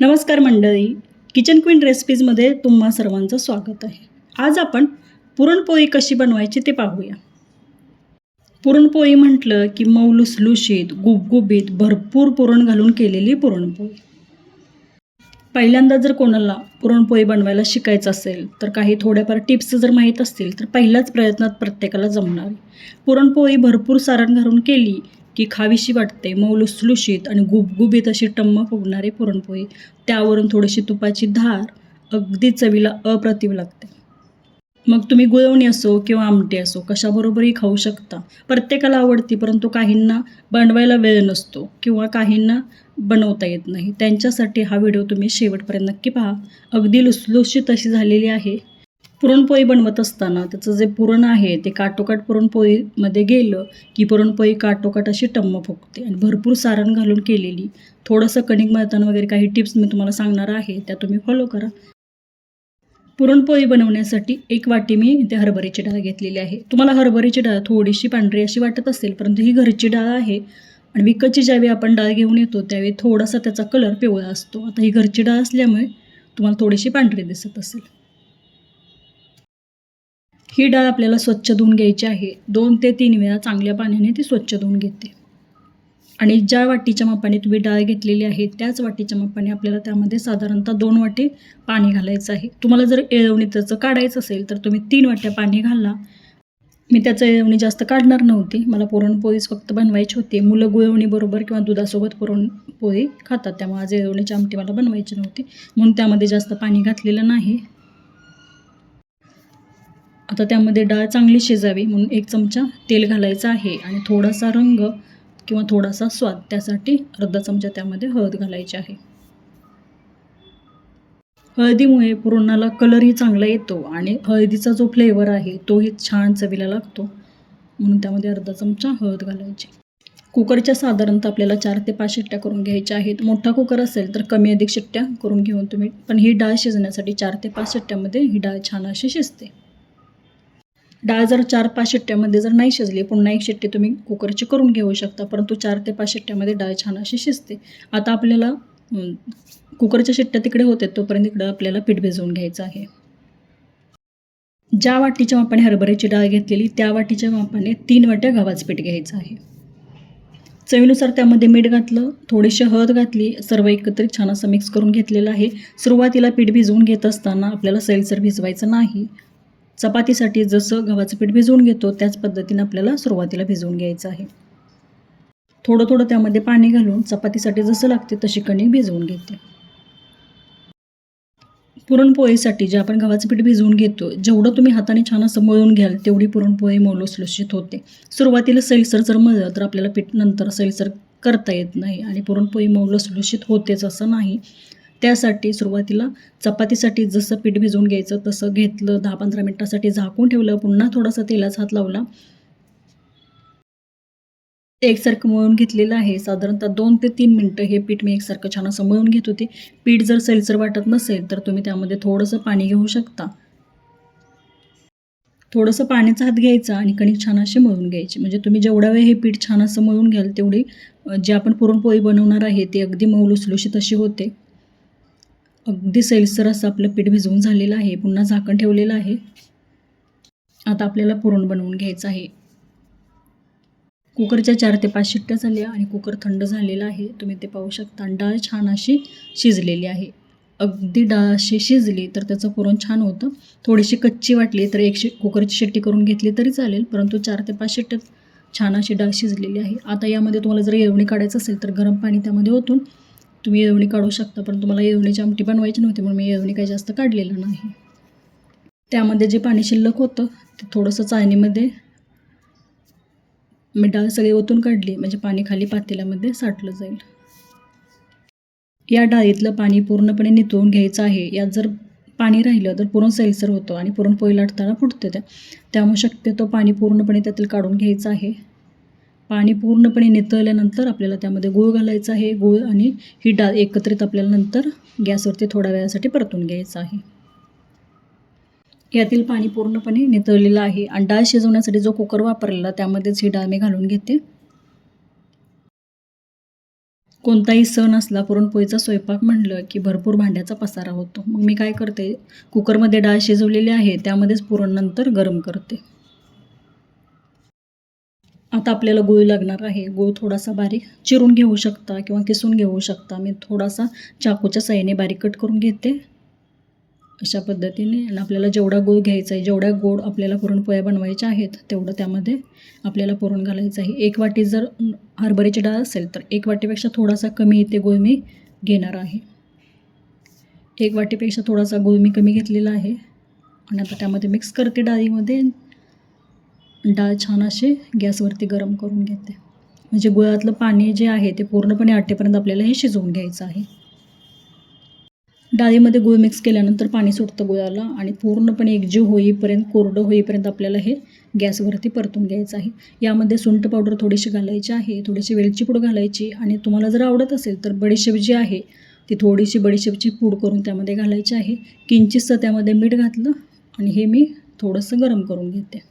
नमस्कार मंडळी. Kitchen queen रेसिपीजमध्ये तुम्हा सर्वांचं स्वागत आहे. आज आपण पुरणपोळी कशी बनवायची ते पाहूया. पुरणपोळी म्हटलं की मऊ लुसलुशीत गुबगुबीत भरपूर पुरण घालून केलेली पुरणपोळी. पहिल्यांदा जर कोणाला पुरणपोळी बनवायला शिकायचं असेल तर काही थोड्याफार टिप्स जर माहीत असतील तर पहिल्याच प्रयत्नात प्रत्येकाला जमणार. पुरणपोळी भरपूर सारण घालून केली की खावीशी वाटते मऊ लुसलुशीत आणि गुबगुबीत अशी टम्म फुगणारी पुरणपोळी. त्यावरून थोडीशी तुपाची धार अगदी चवीला अप्रतिम लागते. मग तुम्ही गुळवणी असो किंवा आमटी असो कशाबरोबरही खाऊ शकता. प्रत्येकाला आवडती परंतु काहींना बनवायला वेळ नसतो किंवा काहींना बनवता येत नाही. त्यांच्यासाठी हा व्हिडिओ तुम्ही शेवटपर्यंत नक्की पहा. अगदी लुसलुशीत अशी झालेली आहे. पुरणपोळी बनवत असताना त्याचं जे पुरण आहे ते काटोकाट पुरणपोळीमध्ये गेलं की पुरणपोळी काटोकाट अशी टम्म फुगते आणि भरपूर सारण घालून केलेली. थोडंसं कणिक मळताना वगैरे काही टिप्स मी तुम्हाला सांगणार आहे त्या तुम्ही फॉलो करा. पुरणपोळी बनवण्यासाठी एक वाटी मी इथे हरभऱ्याची डाळ घेतलेली आहे. तुम्हाला हरभऱ्याची डाळ थोडीशी पांढरी अशी वाटत असेल परंतु ही घरची डाळ आहे आणि विकतची ज्यावेळी आपण डाळ घेऊन येतो त्यावेळी थोडासा त्याचा कलर पिवळा असतो. आता ही घरची डाळ असल्यामुळे तुम्हाला थोडीशी पांढरी दिसत असेल. ही डाळ आपल्याला स्वच्छ धुवून घ्यायची आहे. दोन ते तीन वेळा चांगल्या पाण्याने ती स्वच्छ धुवून घेते. आणि ज्या वाटीच्या मापाने तुम्ही डाळ घेतलेली आहे त्याच वाटीच्या मापाने आपल्याला त्यामध्ये साधारणतः दोन वाटे पाणी घालायचं आहे. तुम्हाला जर येळवणी त्याचं काढायचं असेल तर तुम्ही तीन वाट्या पाणी घाला. मी त्याचं एळवणी जास्त काढणार नव्हती. मला पुरणपोळीच फक्त बनवायची होती. मुलं गुळवणीबरोबर किंवा दुधासोबत पुरणपोळी खातात त्यामुळे आज एळवणीची आमटी मला बनवायची नव्हती. म्हणून त्यामध्ये जास्त पाणी घातलेलं नाही. आता त्यामध्ये डाळ चांगली शिजावी म्हणून एक चमचा तेल घालायचं आहे आणि थोडासा रंग किंवा थोडासा स्वाद त्यासाठी अर्धा चमचा त्यामध्ये हळद घालायची आहे. हळदीमुळे पुरणाला कलरही चांगला येतो आणि हळदीचा जो फ्लेवर आहे तोही छान चवीला लागतो. म्हणून त्यामध्ये अर्धा चमचा हळद घालायची. कुकरच्या साधारणतः आपल्याला चार ते पाच शिट्ट्या करून घ्यायच्या आहेत. मोठा कुकर असेल तर कमी अधिक शिट्ट्या करून घेऊन तुम्ही पण ही डाळ शिजण्यासाठी चार ते पाच शिट्ट्यामध्ये ही डाळ छान अशी शिजते. डाळ जर चार पाच शिट्ट्यामध्ये जर नाही शिजली पुन्हा एक शिट्टी तुम्ही कुकरची करून घेऊ शकता परंतु चार ते पाच शिट्ट्यामध्ये डाळ छान अशी शिजते. आता आपल्याला कुकरच्या शिट्ट्या तिकडे होते तोपर्यंत इकडं आपल्याला पीठ भिजवून घ्यायचं आहे. ज्या वाटीच्या मापाने हरभऱ्याची डाळ घेतलेली त्या वाटीच्या मापाने तीन वाट्या गव्हाचं पीठ घ्यायचं आहे. चवीनुसार त्यामध्ये मीठ घातलं थोडीशी हळद घातली सर्व एकत्रित छान असं मिक्स करून घेतलेलं आहे. सुरुवातीला पीठ भिजवून घेत असताना आपल्याला सैलसर भिजवायचं नाही. चपातीसाठी जसं गव्हाचं पीठ भिजवून घेतो त्याच पद्धतीनं आपल्याला सुरुवातीला भिजवून घ्यायचं आहे. थोडं थोडं त्यामध्ये पाणी घालून चपातीसाठी जसं लागते तशी कणिक भिजवून घेते. पुरणपोळीसाठी जे आपण गव्हाचं पीठ भिजवून घेतो जेवढं तुम्ही हाताने छान असं मळून घ्याल तेवढी पुरणपोळी मौलुसलुशीत होते. सुरुवातीला सैलसर जर मळलं तर आपल्याला पीठ नंतर सैलसर करता येत नाही आणि पुरणपोळी मौलुसलुशीत होतेच असं नाही. त्यासाठी सुरुवातीला चपातीसाठी जसं पीठ भिजवून घ्यायचं तसं घेतलं दहा पंधरा मिनटासाठी झाकून ठेवलं पुन्हा थोडासा तेलाचा हात लावला. एकसारखं मळून घेतलेलं आहे. साधारणतः दोन ते तीन मिनटं हे पीठ मी एकसारखं छान असं मळून घेत होते. पीठ जर सैलसर वाटत नसेल तर तुम्ही त्यामध्ये थोडंसं पाणी घेऊ शकता. थोडंसं पाण्याचा हात घ्यायचा आणि कणिक छान अशी मळून घ्यायची. म्हणजे तुम्ही जेवढा वेळ हे पीठ छान असं मळून घ्याल तेवढी जे आपण पुरणपोळी बनवणार आहे ती अगदी मऊ लुसलुशीत अशी होते. अगदी सैलसर असं आपलं पीठ भिजवून झालेलं आहे. पुन्हा झाकण ठेवलेलं आहे. आता आपल्याला पुरण बनवून घ्यायचं आहे. कुकरच्या चार ते पाच शिट्ट्या झाल्या आणि कुकर थंड झालेला आहे. तुम्ही ते पाहू शकता. डाळ छान अशी शिजलेली आहे. अगदी डाळ अशी शिजली तर त्याचं पुरण छान होतं. थोडीशी कच्ची वाटली तर एक शि कुकरची शिट्टी करून घेतली तरी चालेल. परंतु चार ते पाच शिट्ट्यात छान अशी डाळ शिजलेली आहे. आता यामध्ये तुम्हाला जर येवणी काढायचं असेल तर गरम पाणी त्यामध्ये ओतून तुम्ही येवणी काढू शकता पण तुम्हाला येवणीची आमटी बनवायची नव्हती म्हणून मी येवणी काही जास्त काढलेलं नाही. त्यामध्ये जे पाणी शिल्लक होतं ते थोडंसं चाळणीमध्ये मी डाळ सगळी ओतून काढली म्हणजे पाणी खाली पातेल्यामध्ये साठलं जाईल. या डाळीतलं पाणी पूर्णपणे नितळून घ्यायचं आहे. यात जर पाणी राहिलं तर पूर्ण सैलसर होतं आणि पुरणपोळी लाटताना फुटते त्या. त्यामुळे शक्यतो पाणी पूर्णपणे त्यातील काढून घ्यायचं आहे. पाणी पूर्णपणे नितळल्यानंतर आपल्याला त्यामध्ये गूळ घालायचा आहे. गूळ आणि ही डाळ एकत्रित आपल्याला नंतर गॅसवरती थोड्या वेळासाठी परतून घ्यायचं आहे. यातील पाणी पूर्णपणे नितळलेलं आहे आणि डाळ शिजवण्यासाठी जो कुकर वापरलेला त्यामध्येच ही डाळ मी घालून घेते. कोणताही सण असला पुरणपोळीचा स्वयंपाक म्हणलं की भरपूर भांड्याचा पसारा होतो. मग मी काय करते? कुकरमध्ये डाळ शिजवलेली आहे त्यामध्येच पुरण नंतर गरम करते. आता आपल्याला गूळ लागणार आहे. गूळ थोडासा बारीक चिरून घेऊ शकता किंवा किसून घेऊ शकता. मी थोडासा चाकूच्या साह्याने बारीक कट करून घेते. अशा पद्धतीने आणि आपल्याला जेवढा गूळ घ्यायचा आहे जेवढ्या गोड आपल्याला पुरणपोळ्या बनवायच्या आहेत तेवढं त्यामध्ये आपल्याला पुरण घालायचं आहे. एक वाटी जर हरभऱ्याची डाळ असेल तर एक वाटीपेक्षा थोडासा कमी इथे गूळ मी घेणार आहे. एक वाटीपेक्षा थोडासा गूळ मी कमी घेतलेला आहे. आणि आता त्यामध्ये मिक्स करते डाळीमध्ये. डाळ छान अशी गॅसवरती गरम करून घेते. म्हणजे गुळातलं पाणी जे आहे ते पूर्णपणे आटेपर्यंत आपल्याला हे शिजवून घ्यायचं आहे. डाळीमध्ये गुळ मिक्स केल्यानंतर पाणी सुटतं गुळाला आणि पूर्णपणे एकजीव होईपर्यंत कोरडं होईपर्यंत आपल्याला हे गॅसवरती परतून घ्यायचं आहे. यामध्ये सुंठ पावडर थोडीशी घालायची आहे थोडीशी वेलची पूड घालायची आणि तुम्हाला जर आवडत असेल तर बडीशेप जी आहे ती थोडीशी बडीशेपची पूड करून त्यामध्ये घालायची आहे. किंचितसं त्यामध्ये मीठ घातलं आणि हे मी थोडंसं गरम करून घेते.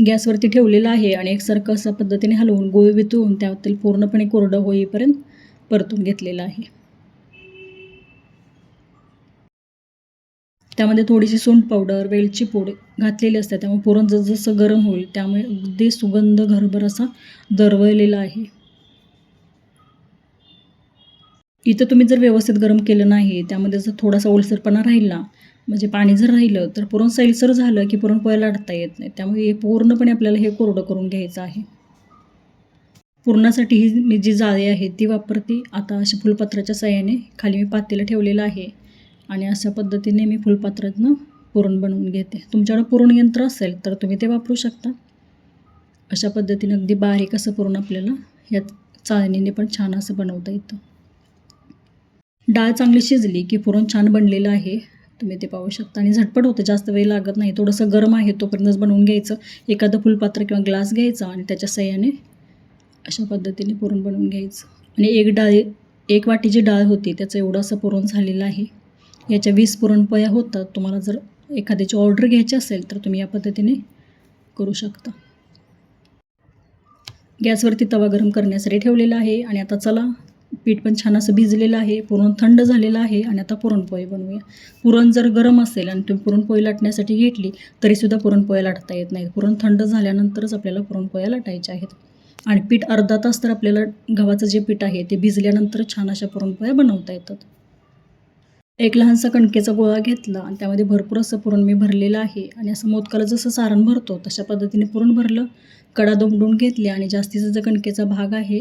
गॅसवरती ठेवलेलं आहे आणि एकसारखं असा पद्धतीने हलवून गोळ वितळून त्यातील पूर्णपणे कोरडं होईपर्यंत परतून घेतलेलं आहे. त्यामध्ये थोडीशी सोंड पावडर वेलची पूड घातलेली असते. त्यामुळे पुरण जसजसं गरम होईल त्यामुळे अगदी सुगंध घरभर असा दरवळलेला आहे. इथं तुम्ही जर व्यवस्थित गरम केलं नाही त्यामध्ये जर थोडासा ओलसरपणा राहिला म्हणजे पाणी जर राहिलं तर पुरण सैलसर झालं की पुरणपोळ्या लाटता येत नाही. त्यामुळे हे पूर्णपणे आपल्याला हे कोरडं करून घ्यायचं आहे. पुरणासाठी ही मी जी जाळी आहे ती वापरते. आता अशा फुलपात्राच्या साह्याने खाली मी पातेलं ठेवलेलं आहे. आणि अशा पद्धतीने मी फुलपात्रातनं पुरण बनवून घेते. तुमच्याकडं पुरण यंत्र असेल तर तुम्ही ते वापरू शकता. अशा पद्धतीने अगदी बारीक असं पुरण आपल्याला या चाळणीने पण छान असं बनवता येतं. डाळ चांगली शिजली की पुरण छान बनलेलं आहे. तुम्ही ते पाहू शकता. आणि झटपट होतं जास्त वेळ लागत नाही. थोडंसं गरम आहे तोपर्यंतच बनवून घ्यायचं. एखादं फुलपात्र किंवा ग्लास घ्यायचा आणि त्याच्या सह्याने अशा पद्धतीने पुरण बनवून घ्यायचं. आणि एक डाळ एक वाटी जी डाळ होती त्याचं एवढं असं पुरण झालेलं आहे. याच्या वीस पुरणपोळ्या होतात. तुम्हाला जर एखाद्याची ऑर्डर घ्यायची असेल तर तुम्ही या पद्धतीने करू शकता. गॅसवरती तवा गरम करण्यासाठी ठेवलेला आहे. आणि आता चला पीठ पण छान असं भिजलेलं आहे पुरण थंड झालेलं आहे आणि आता पुरणपोळी बनवूया. पुरण जर गरम असेल आणि तुम्ही पुरणपोळी लाटण्यासाठी घेतली तरीसुद्धा पुरणपोळ्या लाटता येत नाहीत. पुरण थंड झाल्यानंतरच आपल्याला पुरणपोळ्या लाटायच्या आहेत. आणि पीठ अर्धा तास तर आपल्याला गव्हाचं जे पीठ आहे ते भिजल्यानंतर छान अशा पुरणपोळ्या बनवता येतात. एक लहानसा कणकेचा गोळा घेतला आणि त्यामध्ये भरपूर असं पुरण मी भरलेलं आहे आणि असं मोदकाला जसं सारण भरतो तशा पद्धतीने पुरण भरलं. कडा दोंबडून घेतले आणि जास्तीचा जो कणकेचा भाग आहे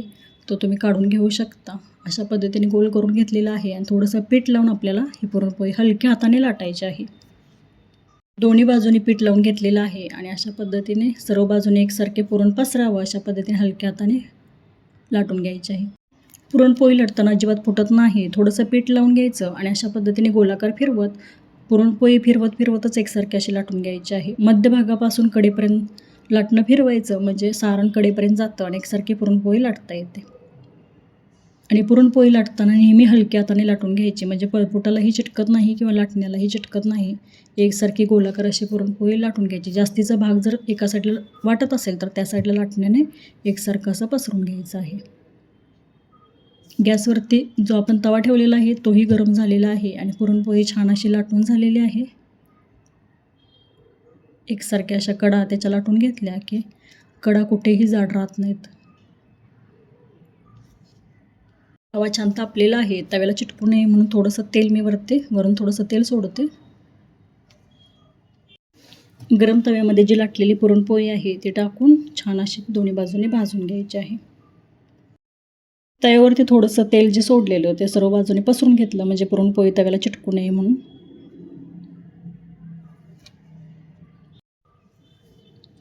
तो तुम्ही काढून घेऊ शकता. अशा पद्धतीने गोल करून घेतलेला आहे आणि थोडंसं पीठ लावून आपल्याला ही पुरणपोळी हलक्या हाताने लाटायची आहे. दोन्ही बाजूनी पीठ लावून घेतलेलं आहे आणि अशा पद्धतीने सर्व बाजूने एकसारखे पुरण पसरावं अशा पद्धतीने हलक्या हाताने लाटून घ्यायचे आहे. पुरणपोळी लाटताना अजिबात फुटत नाही. थोडंसं पीठ लावून घ्यायचं आणि अशा पद्धतीने गोलाकार फिरवत पुरणपोळी फिरवत फिरवतच एकसारखी अशी लाटून घ्यायची आहे. मध्यभागापासून कडेपर्यंत लाटणं फिरवायचं म्हणजे सारण कडेपर्यंत जातं आणि एकसारखी पुरणपोळी लाटता येते. आणि पुरणपोळी लाटताना नेहमी हलक्या हाताने लाटून घ्यायची. म्हणजे पळपुटालाही चिटकत नाही किंवा लाटण्यालाही चिटकत नाही. एकसारखी गोलाकार अशी पुरणपोळी लाटून घ्यायची. जास्तीचा भाग जर एका साईडला वाटत असेल तर त्या साईडला लाटण्याने एकसारखं असं पसरून घ्यायचं आहे. गॅसवरती जो आपण तवा ठेवलेला आहे तोही गरम झालेला आहे आणि पुरणपोळी छान अशी लाटून झालेली आहे. एकसारख्या अशा कडा त्याच्या लाटून घेतल्या की कडा कुठेही जाड राहत नाहीत. तवा छान तापलेला आहे तव्याला चिटकू नये म्हणून थोडंसं तेल मी वरते वरून थोडंसं तेल सोडते. गरम तव्यामध्ये जी लाटलेली पुरणपोळी आहे ती टाकून छान अशी दोन्ही बाजूने भाजून घ्यायची आहे. तव्यावरती थोडंसं तेल जे सोडलेलं ते सर्व बाजूने पसरून घेतलं म्हणजे पुरणपोळी तव्याला चिटकू नये म्हणून.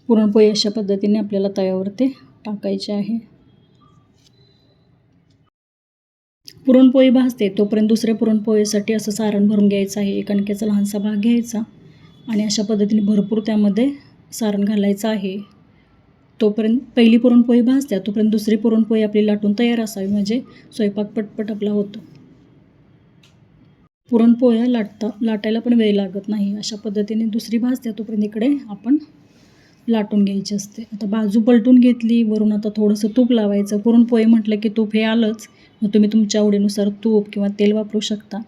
पुरणपोळी अशा पद्धतीने आपल्याला तव्यावरती टाकायची आहे. पुरणपोळी भाजते तोपर्यंत दुसऱ्या पुरणपोळीसाठी असं सारण भरून घ्यायचं आहे कणकेचा लहानसा भाग घ्यायचा आणि अशा पद्धतीने भरपूर त्यामध्ये सारण घालायचं आहे. तोपर्यंत पहिली पुरणपोळी भाजत्या तोपर्यंत दुसरी पुरणपोळी आपली लाटून तयार असावी म्हणजे स्वयंपाक पटपट आपला होतो. पुरणपोळ्या लाटता लाटायला पण वेळ लागत नाही. अशा पद्धतीने दुसरी भाजत्या तोपर्यंत इकडे आपण लाटून घ्यायची असते. आता बाजू पलटून घेतली वरून आता थोडंसं तूप लावायचं. पुरणपोळी म्हटलं की तूप हे आलंच. मग तुम्ही तुमच्या आवडीनुसार तूप किंवा तेल वापरू शकता.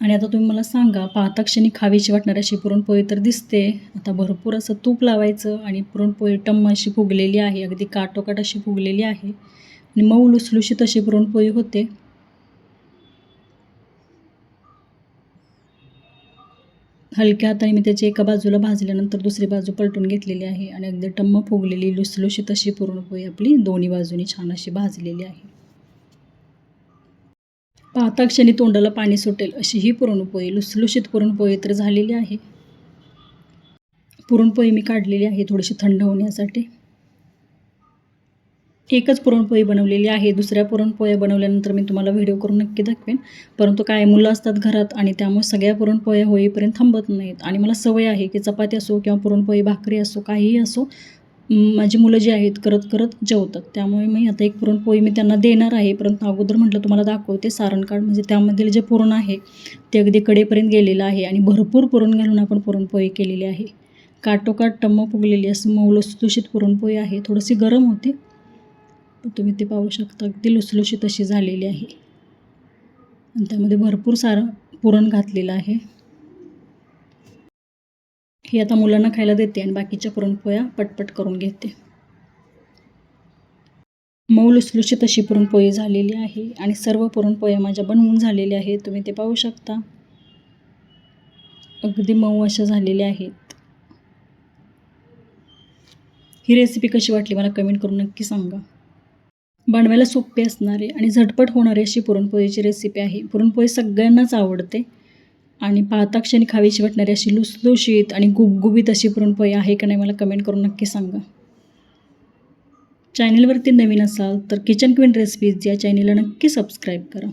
आणि आता तुम्ही मला सांगा पाहता क्षणी खावीशी वाटणारी अशी पुरणपोळी तर दिसते. आता भरपूर असं तूप लावायचं आणि पुरणपोळी टम्म अशी फुगलेली आहे अगदी काटोकाट अशी फुगलेली आहे. आणि मऊ लुसलुशीत अशी पुरणपोळी होते. हलक्या हाताने मी त्याची एका बाजूला भाजल्यानंतर दुसरी बाजू पलटून घेतलेली आहे आणि अगदी टम्म फुगलेली लुसलुशी अशी पुरणपोळी आपली दोन्ही बाजूनी छान अशी भाजलेली आहे. पाहता क्षणी तोंडाला पाणी सुटेल अशी ही पुरणपोळी लुसलुशीत पुरणपोळी तर झालेली आहे. पुरणपोळी मी काढलेली आहे थोडीशी थंड होण्यासाठी. एकच पुरणपोळी बनवलेली आहे. दुसऱ्या पुरणपोळ्या बनवल्यानंतर मी तुम्हाला व्हिडिओ करून नक्की दाखवेन. परंतु काय मुलं असतात घरात आणि त्यामुळे सगळ्या पुरणपोळ्या होईपर्यंत थांबत नाहीत. आणि मला सवय आहे की चपाती असो किंवा पुरणपोळी भाकरी असो काहीही असो माझी मुलं जी आहेत करत करत जेवतात. त्यामुळे मी आता एक पुरणपोळी मी त्यांना देणार आहे. परंतु अगोदर म्हटलं तुम्हाला दाखवते. सारणकाळ म्हणजे त्यामधील जे पुरण आहे ते अगदी कडेपर्यंत गेलेलं आहे आणि भरपूर पुरण घालून आपण पुरणपोळी केलेली आहे. काटोकाट टम्म फुगलेली असं मौलसुदूषित पुरणपोळी आहे. थोडीशी गरम होते. तुम्ही ते पाहू शकता. अगदी लुसलुशीत अशी झालेली आहे. आणि त्यामध्ये भरपूर सारं पुरण घातलेलं आहे. ही आता मुलांना खायला देते आणि बाकीच्या पुरणपोळ्या पटपट करून घेते. मऊ लुसलुशीत अशी पुरणपोळी झालेली आहे आणि सर्व पुरणपोळ्या माझ्या बनवून झालेल्या आहेत. तुम्ही ते पाहू शकता. अगदी मऊ अशा झालेल्या आहेत. ही रेसिपी कशी वाटली मला कमेंट करून नक्की सांगा. बनवायला सोपे असणारे आणि झटपट होणारी अशी पुरणपोळीची रेसिपी आहे. पुरणपोळी सगळ्यांनाच आवडते आणि पाहता क्षणी वाटणारी अशी लुसलुशीत आणि गुबगुबीत अशी पुरणपोळी आहे का नाही मला कमेंट करून नक्की सांगा. चॅनलवरती नवीन असाल तर किचन क्वीन रेसिपीज या चॅनलला नक्की सबस्क्राईब करा.